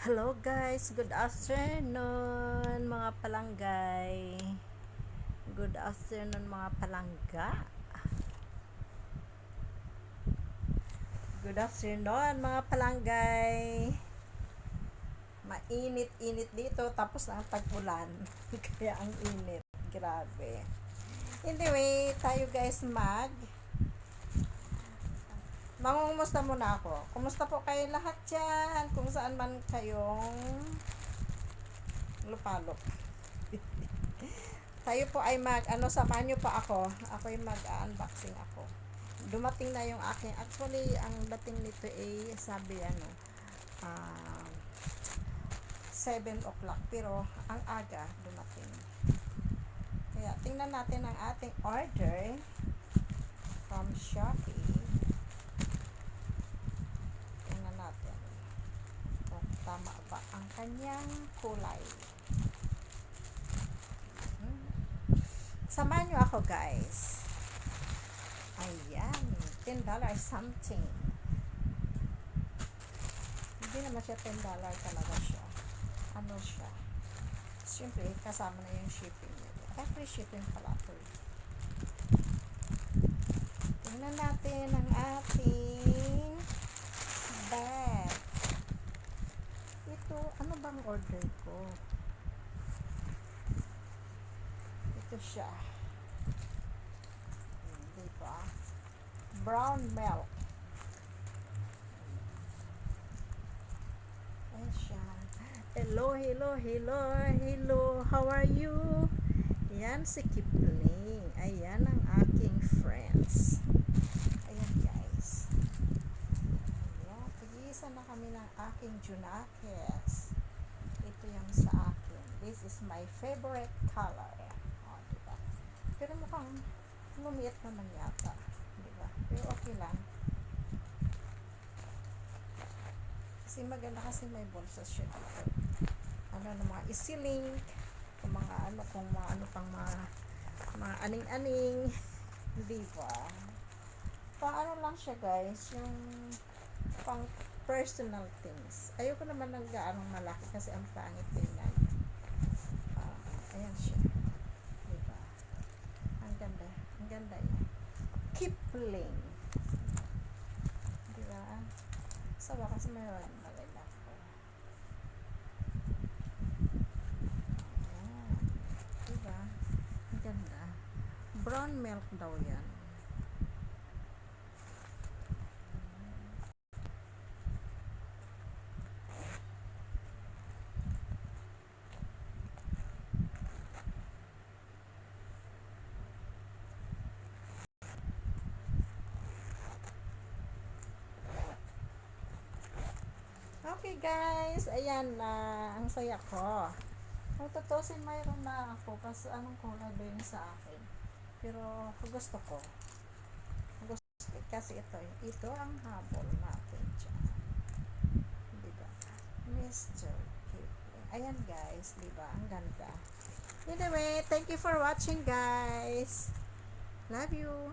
Hello guys, good afternoon mga palanggay. Good afternoon mga palangga. Good afternoon mga palanggay. Mainit-init dito tapos ang tag-ulan. Kaya ang init. Grabe. Anyway, tayo guys mag Mangungumusta muna ako. Kumusta po kayo lahat dyan? Kung saan man kayong lupalop. Tayo po ay mag, ano, samahan nyo pa ako. Ako ay mag-unboxing ako. Dumating na yung aking, actually, ang dating nito ay, sabi, ano, ah, 7 o'clock. Pero, ang aga dumating. Kaya, tingnan natin ang ating order from Shopee. Tingnan natin kung tama ba ang kanyang kulay. Samahan nyo ako guys. Ayan. $10 something. Hindi naman siya $10 talaga siya. Ano siya? Siyempre, kasama na yung shipping. Ay, free shipping pala eh. Tingnan natin ang ating bag. Ito, bang order ko? Ito siya. Hindi pa. Brown milk. Ayan siya. Hello, hello, hello, hello. How are you? Yan si Kipling. Ayan ang aking friends. Ayan guys. Ayan. Tigisa na kami ng aking Junakis. Ito yung sa akin. This is my favorite color. O, diba? Pero mukhang lumiit naman yata. Diba? Pero okay lang. Kasi maganda kasi may bolsa siya dito. Ano na mga easy-link. Kung mga ano, kung mga ano pang mga mga aning-aning. Diba? Pang ano lang siya guys. Yung pang personal things. Ayoko naman ng gaanong malaki kasi ang pangit tingnan. Ah, ayan siya. Diba? Ang ganda. Ang ganda niya. Kipling. Diba? Sa wakas mayroon maganda ko. Ayan. Diba? Ang ganda. Brown milk daw yan. Okay guys, ayan na ang saya ko. Kung tutusin mayroon na ako kasi anong kulay ba yun sa akin. Pero gusto ko. Gusto kasi ito, ito ang habol natin dyan. Diba? Mr. Kipling. Ayan guys, diba? Ang ganda. Anyway, thank you for watching guys. Love you.